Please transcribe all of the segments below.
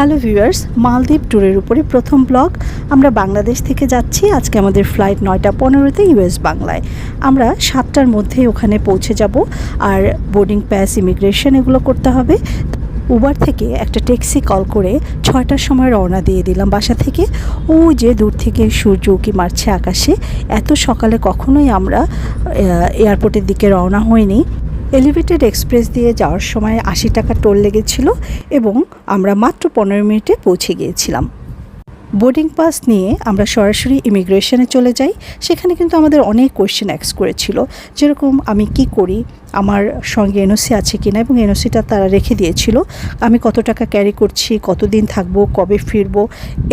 Hello viewers মালদ্বীপ ট্যুরের উপরে প্রথম ব্লগ আমরা বাংলাদেশ থেকে যাচ্ছি, আজকে আমাদের ফ্লাইট নয়টা পনেরোতে ইউএস বাংলায়। আমরা সাতটার মধ্যে ওখানে পৌঁছে যাব, আর বোর্ডিং প্যাস ইমিগ্রেশন এগুলো করতে হবে। উবার থেকে একটা ট্যাক্সি কল করে ছয়টার সময় রওনা দিয়ে দিলাম বাসা থেকে। ও যে দূর থেকে সূর্য উকি মারছে আকাশে, এত সকালে কখনোই আমরা এয়ারপোর্টের দিকে রওনা হইনি। এলিভেটেড এক্সপ্রেস দিয়ে যাওয়ার সময় আশি টাকা টোল লেগেছিল এবং আমরা মাত্র পনেরো মিনিটে পৌঁছে গিয়েছিলাম। বোর্ডিং পাস নিয়ে আমরা সরাসরি ইমিগ্রেশনে চলে যাই। সেখানে কিন্তু আমাদের অনেক কোয়েশ্চেন অ্যাক্স করেছিল, যেরকম আমি কি করি, আমার সঙ্গে এনওসি আছে কিনা এবং এনওসিটা তারা রেখে দিয়েছিল। আমি কত টাকা ক্যারি করছি, কতদিন থাকব, কবে ফিরবো,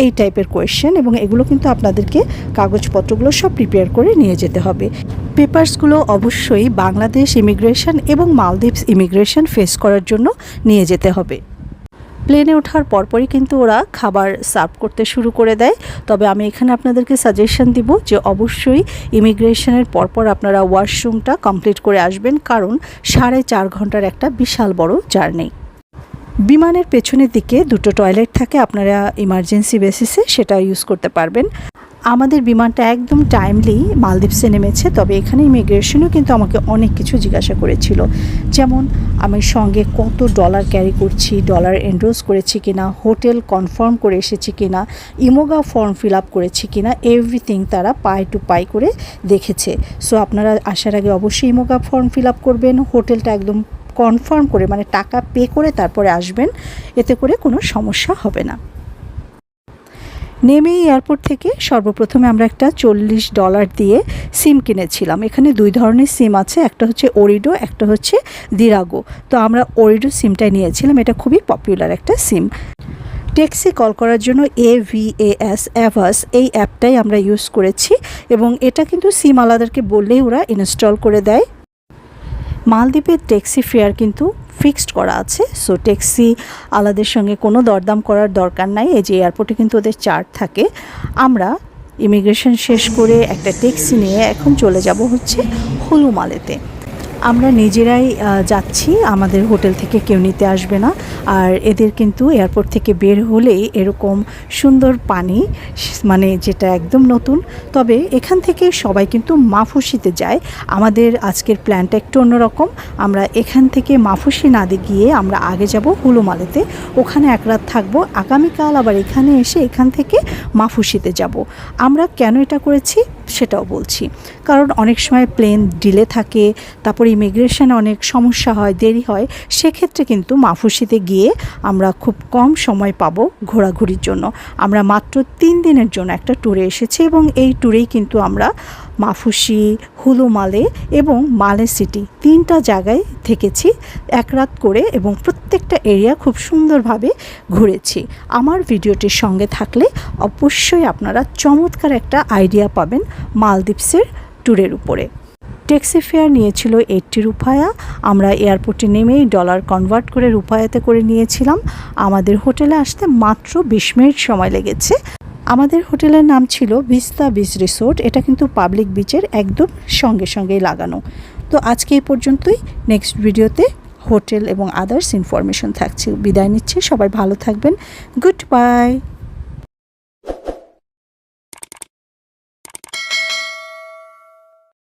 এই টাইপের কোয়েশ্চেন এবং এগুলো কিন্তু আপনাদেরকে কাগজপত্রগুলো সব প্রিপেয়ার করে নিয়ে যেতে হবে। পেপার্সগুলো অবশ্যই বাংলাদেশ ইমিগ্রেশন এবং মালদ্বীপস ইমিগ্রেশন ফেস করার জন্য নিয়ে যেতে হবে। প্লেনে ওঠার পরপরই কিন্তু ওরা খাবার সার্ভ করতে শুরু করে দেয়। তবে আমি এখানে আপনাদেরকে সাজেশন দিব যে অবশ্যই ইমিগ্রেশনের পরপর আপনারা ওয়াশরুমটা কমপ্লিট করে আসবেন, কারণ সাড়ে চার ঘণ্টার একটা বিশাল বড় জার্নি বিমানের পেছনের দিকে দুটো টয়লেট থাকে, আপনারা ইমার্জেন্সি বেসিসে সেটা ইউজ করতে পারবেন। আমাদের বিমানটা একদম টাইমলি মালদ্বীপসে নেমেছে, তবে এখানে ইমিগ্রেশনও কিন্তু আমাকে অনেক কিছু জিজ্ঞাসা করেছিল। যেমন, আমি সঙ্গে কত ডলার ক্যারি করছি ডলার এনরোজ করেছি কিনা হোটেল কনফার্ম করে এসেছি কিনা, ইমোগা ফর্ম ফিল আপ করেছি কিনা এভরিথিং তারা পাই টু পাই করে দেখেছে। সো আপনারা আসার আগে অবশ্যই ইমোগা ফর্ম ফিল আপ করবেন হোটেলটা একদম কনফার্ম করে মানে টাকা পে করে তারপরে আসবেন, এতে করে কোনো সমস্যা হবে না। নেমেই এয়ারপোর্ট থেকে সর্বপ্রথমে আমরা একটা চল্লিশ ডলার দিয়ে সিম কিনেছিলাম। এখানে দুই ধরনের সিম আছে, একটা হচ্ছে ওরিডো একটা হচ্ছে দিরাগো তো আমরা ওরিডো সিমটাই নিয়েছিলাম, এটা খুবই পপুলার একটা সিম ট্যাক্সি কল করার জন্য এ ভি এস অ্যাভাস এই অ্যাপটাই আমরা ইউজ করেছি এবং এটা কিন্তু সিম আলাদারকে বললেই ওরা ইনস্টল করে দেয়। মালদ্বীপের ট্যাক্সি ফেয়ার কিন্তু ফিক্সড করা আছে। সো ট্যাক্সি আলাদের সঙ্গে কোনো দরদাম করার দরকার নাই। এই যে এয়ারপোর্টে কিন্তু ওদের চার্ট থাকে। আমরা ইমিগ্রেশন শেষ করে একটা ট্যাক্সি নিয়ে এখন চলে যাব হচ্ছে হুলুমালেতে। আমরা নিজেরাই যাচ্ছি। আমাদের হোটেল থেকে কেউ নিতে আসবে না। আর এদের কিন্তু এয়ারপোর্ট থেকে বের হলেই এরকম সুন্দর পানি মানে যেটা একদম নতুন। তবে এখান থেকে সবাই কিন্তু মাফুসিতে যায়। আমাদের আজকের প্ল্যানটা একটু অন্যরকম। আমরা এখান থেকে মাফুসি নাদে গিয়ে আমরা আগে যাব হুলুমালেতে। ওখানে এক রাত থাকব। আগামীকাল আবার এখানে এসে এখান থেকে মাফুসিতে যাব। আমরা কেন এটা করেছি? সেটাও বলছি। কারণ অনেক সময় প্লেন ডিলে থাকে, তারপর ইমিগ্রেশনে অনেক সমস্যা হয়, দেরি হয়, সেক্ষেত্রে কিন্তু মাফুসিতে গিয়ে আমরা খুব কম সময় পাবো ঘোরাঘুরির জন্য। আমরা মাত্র তিন দিনের জন্য একটা ট্যুরে এসেছি এবং এই ট্যুরেই কিন্তু আমরা মাফুসি, হুলুমালে এবং মালে সিটি তিনটা জায়গায় থেকেছি, এক রাত করে এবং প্রত্যেকটা এরিয়া খুব সুন্দরভাবে ঘুরেছি। আমার ভিডিওটির সঙ্গে থাকলে অবশ্যই আপনারা চমৎকার একটা আইডিয়া পাবেন মালদ্বীপসের ট্যুরের উপরে। ট্যাক্সি ফেয়ার নিয়েছিল এইটটি রুপায়া, আমরা এয়ারপোর্টে নেমেই ডলার কনভার্ট করে রুপায়াতে করে নিয়েছিলাম। আমাদের হোটেলে আসতে মাত্র বিশ মিনিট সময় লেগেছে। আমাদের হোটেলের নাম ছিল ভিস্তা বিচ রিসোর্ট, এটা কিন্তু পাবলিক বিচের একদম সঙ্গে সঙ্গেই লাগানো। তো আজকে এই পর্যন্তই। নেক্সট ভিডিওতে হোটেল এবং আদার্স ইনফরমেশন থাকছে। বিদায় নিচ্ছে। সবাই ভালো থাকবেন। Good bye